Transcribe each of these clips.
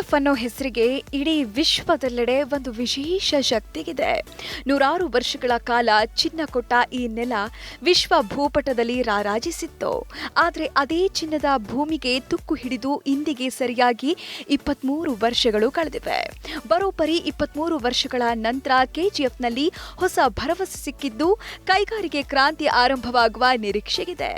KGF ಅನ್ನೋ ಹೆಸರಿಗೆ ಇಡೀ ವಿಶ್ವದೆಲ್ಲೆಡೆ ಒಂದು ವಿಶೇಷ ಶಕ್ತಿಗಿದೆ. ನೂರಾರು ವರ್ಷಗಳ ಕಾಲ ಚಿನ್ನ ಕೊಟ್ಟ ಈ ನೆಲ ವಿಶ್ವ ಭೂಪಟದಲ್ಲಿ ರಾರಾಜಿಸಿತ್ತು. ಆದರೆ ಅದೇ ಚಿನ್ನದ ಭೂಮಿಗೆ ತುಕ್ಕು ಹಿಡಿದು ಇಂದಿಗೆ ಸರಿಯಾಗಿ ಇಪ್ಪತ್ಮೂರು ವರ್ಷಗಳು ಕಳೆದಿವೆ. ಬರೋಬ್ಬರಿ ಇಪ್ಪತ್ಮೂರು ವರ್ಷಗಳ ನಂತರ ಕೆಜಿಎಫ್ನಲ್ಲಿ ಹೊಸ ಭರವಸೆ ಸಿಕ್ಕಿದ್ದು ಕೈಗಾರಿಕೆ ಕ್ರಾಂತಿ ಆರಂಭವಾಗುವ ನಿರೀಕ್ಷೆಗಿದೆ.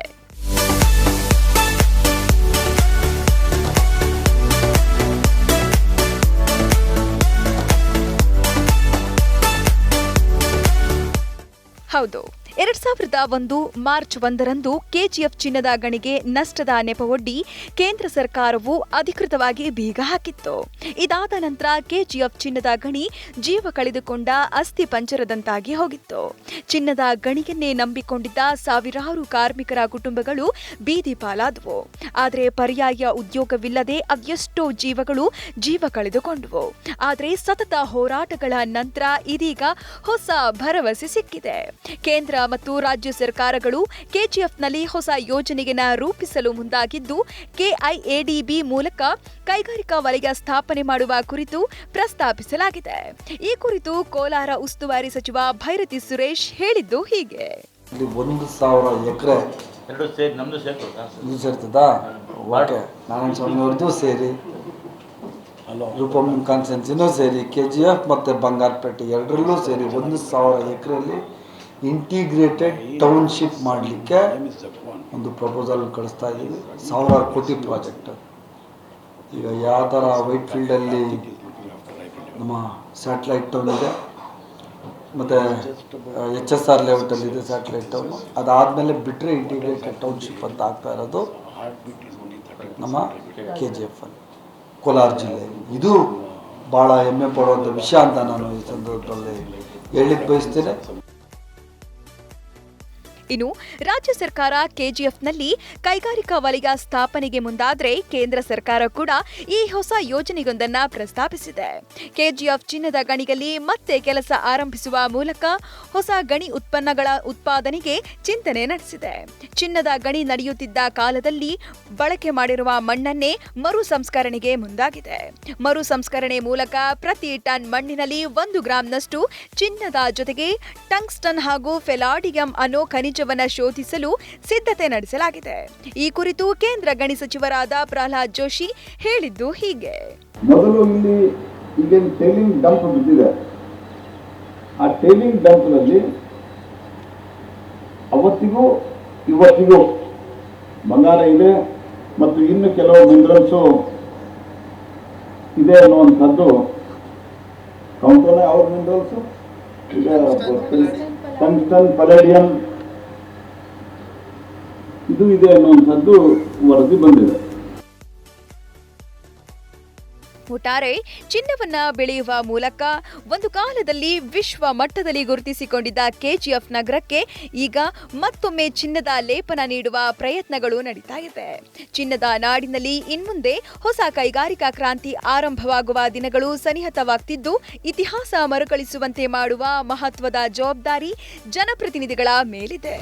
ಹೌದು. ಎರಡ್ ಸಾವಿರದ ಒಂದು ಮಾರ್ಚ್ ಒಂದರಂದು ಕೆಜಿಎಫ್ ಚಿನ್ನದ ಗಣಿಗೆ ನಷ್ಟದ ನೆಪವೊಡ್ಡಿ ಕೇಂದ್ರ ಸರ್ಕಾರವು ಅಧಿಕೃತವಾಗಿ ಬೀಗ ಹಾಕಿತ್ತು. ಇದಾದ ನಂತರ ಕೆಜಿಎಫ್ ಚಿನ್ನದ ಗಣಿ ಜೀವ ಕಳೆದುಕೊಂಡ ಅಸ್ಥಿ ಪಂಚರದಂತಾಗಿ ಹೋಗಿತ್ತು. ಚಿನ್ನದ ಗಣಿಯನ್ನೇ ನಂಬಿಕೊಂಡಿದ್ದ ಸಾವಿರಾರು ಕಾರ್ಮಿಕರ ಕುಟುಂಬಗಳು ಬೀದಿ ಪಾಲಾದವು. ಆದರೆ ಪರ್ಯಾಯ ಉದ್ಯೋಗವಿಲ್ಲದೆ ಅದೆಷ್ಟೋ ಜೀವಗಳು ಜೀವ ಕಳೆದುಕೊಂಡವು. ಆದರೆ ಸತತ ಹೋರಾಟಗಳ ನಂತರ ಇದೀಗ ಹೊಸ ಭರವಸೆ ಸಿಕ್ಕಿದೆ. ಕೇಂದ್ರ ಮತ್ತು ರಾಜ್ಯ ಸರ್ಕಾರಗಳು ಕೆಜಿಎಫ್ನಲ್ಲಿ ಹೊಸ ಯೋಜನೆಯನ್ನು ರೂಪಿಸಲು ಮುಂದಾಗಿದ್ದು ಕೆಐಎಡಿಬಿ ಮೂಲಕ ಕೈಗಾರಿಕಾ ವಲಯ ಸ್ಥಾಪನೆ ಮಾಡುವ ಕುರಿತು ಪ್ರಸ್ತಾಪಿಸಲಾಗಿದೆ. ಈ ಕುರಿತು ಕೋಲಾರ ಉಸ್ತುವಾರಿ ಸಚಿವ ಭೈರತಿ ಸುರೇಶ್ ಹೇಳಿದ್ದು ಹೀಗೆ. ಒಂದು ಸಾವಿರ ಎಕರೆ ಎರಡು ಸೇರಿ ನಮ್ದು ಸೇರ್ತದೆ. ಇದು ಸೇರ್ತದಾ? ಓಕೆ. ನಾರಾಯಣ ಸ್ವಾಮಿಯವ್ರದ್ದು ಸೇರಿ. ರೂಪಮ್ ಕಾನ್ಸೆನ್ಸಿನೂ ಸೇರಿ ಕೆ ಜಿ ಎಫ್ ಮತ್ತು ಬಂಗಾರಪೇಟೆ ಎರಡರಲ್ಲೂ ಸೇರಿ ಒಂದು ಸಾವಿರ ಎಕರೆಯಲ್ಲಿ ಇಂಟಿಗ್ರೇಟೆಡ್ ಟೌನ್ಶಿಪ್ ಮಾಡಲಿಕ್ಕೆ ಒಂದು ಪ್ರಪೋಸಲ್ ಕಳಿಸ್ತಾ ಇದ್ದೀವಿ ಸಾವಿರಾರು ಕೋಟಿ ಪ್ರಾಜೆಕ್ಟ್ ಈಗ ಯಾವ ಥರ ವೈಟ್ ಫೀಲ್ಡಲ್ಲಿ ನಮ್ಮ ಸ್ಯಾಟಲೈಟ್ ಟೌನ್ ಇದೆ ಮತ್ತು ಎಚ್ ಎಸ್ ಆರ್ ಲೇಔಟಲ್ಲಿ ಇದೆ ಸ್ಯಾಟಲೈಟ್ ಟೌನು ಅದಾದಮೇಲೆ ಬಿಟ್ಟರೆ ಇಂಟಿಗ್ರೇಟೆಡ್ ಟೌನ್ಶಿಪ್ ಅಂತ ಆಗ್ತಾ ಇರೋದು ನಮ್ಮ ಕೆ ಜಿ ಎಫ್ ಅಲ್ಲಿ ಕೋಲಾರ ಜಿಲ್ಲೆ. ಇದು ಭಾಳ ಹೆಮ್ಮೆ ಪಡುವಂಥ ವಿಷಯ ಅಂತ ನಾನು ಈ ಸಂದರ್ಭದಲ್ಲಿ ಹೇಳಲಿಕ್ಕೆ ಬಯಸ್ತೇನೆ. ಇನ್ನು ರಾಜ್ಯ ಸರ್ಕಾರ ಕೆಜಿಎಫ್ನಲ್ಲಿ ಕೈಗಾರಿಕಾ ವಲಯ ಸ್ಥಾಪನೆಗೆ ಮುಂದಾದ್ರೆ ಕೇಂದ್ರ ಸರ್ಕಾರ ಕೂಡ ಈ ಹೊಸ ಯೋಜನೆಯೊಂದನ್ನು ಪ್ರಸ್ತಾಪಿಸಿದೆ. ಕೆಜಿಎಫ್ ಚಿನ್ನದ ಗಣಿಯಲ್ಲಿ ಮತ್ತೆ ಕೆಲಸ ಆರಂಭಿಸುವ ಮೂಲಕ ಹೊಸ ಗಣಿ ಉತ್ಪನ್ನಗಳ ಉತ್ಪಾದನೆಗೆ ಚಿಂತನೆ ನಡೆಸಿದೆ. ಚಿನ್ನದ ಗಣಿ ನಡೆಯುತ್ತಿದ್ದ ಕಾಲದಲ್ಲಿ ಬಳಕೆ ಮಾಡಿರುವ ಮಣ್ಣನ್ನೇ ಮರು ಸಂಸ್ಕರಣೆಗೆ ಮುಂದಾಗಿದೆ. ಮರು ಸಂಸ್ಕರಣೆ ಮೂಲಕ ಪ್ರತಿ ಟನ್ ಮಣ್ಣಿನಲ್ಲಿ ಒಂದು ಗ್ರಾಂನಷ್ಟು ಚಿನ್ನದ ಜೊತೆಗೆ ಟಂಗ್ಸ್ಟನ್ ಹಾಗೂ ಫೆಲಾಡಿಯಂ ಅನ್ನೋ ಖನಿಜವನ್ನ ಶೋಧಿಸಲು ಸಿದ್ಧತೆ ನಡೆಸಲಾಗಿದೆ. ಈ ಕುರಿತು ಕೇಂದ್ರ ಗಣಿ ಸಚಿವರಾದ ಪ್ರಹ್ಲಾದ್ ಜೋಶಿ ಹೇಳಿದ್ದು ಹೀಗೆ. ಮೊದಲು ಇಲ್ಲಿ ಇಲ್ಲೇನು ಟೈಲಿಂಗ್ ಡಂಪ್ ಬಿದ್ದಿದೆ. ಆ ಟೈಲಿಂಗ್ ಡಂಪ್ನಲ್ಲಿ ಅವತ್ತಿಗೂ ಇವತ್ತಿಗೂ ಬಂಗಾರ ಇದೆ ಮತ್ತು ಇನ್ನು ಕೆಲವು ಮಿನರಲ್ಸು ಇದೆ ಅನ್ನುವಂಥದ್ದು ಕೌಂಟರ್ ಅವ್ರ ಮಿನರಲ್ಸು ಟಂಗ್ಸ್ಟನ್ ಪಲೇಡಿಯಂ ಇದು ಇದೆ ಅನ್ನುವಂಥದ್ದು ವರದಿ ಬಂದಿದೆ. ಒಟ್ಟಾರೆ ಚಿನ್ನವನ್ನ ಬೆಳೆಯುವ ಮೂಲಕ ಒಂದು ಕಾಲದಲ್ಲಿ ವಿಶ್ವ ಮಟ್ಟದಲ್ಲಿ ಗುರುತಿಸಿಕೊಂಡಿದ್ದ ಕೆಜಿಎಫ್ ನಗರಕ್ಕೆ ಈಗ ಮತ್ತೊಮ್ಮೆ ಚಿನ್ನದ ಲೇಪನ ನೀಡುವ ಪ್ರಯತ್ನಗಳು ನಡೀತಾ ಇದೆ. ಚಿನ್ನದ ನಾಡಿನಲ್ಲಿ ಇನ್ಮುಂದೆ ಹೊಸ ಕೈಗಾರಿಕಾ ಕ್ರಾಂತಿ ಆರಂಭವಾಗುವ ದಿನಗಳು ಸನಿಹತವಾಗ್ತಿದ್ದು, ಇತಿಹಾಸ ಮರುಕಳಿಸುವಂತೆ ಮಾಡುವ ಮಹತ್ವದ ಜವಾಬ್ದಾರಿ ಜನಪ್ರತಿನಿಧಿಗಳ ಮೇಲಿದೆ.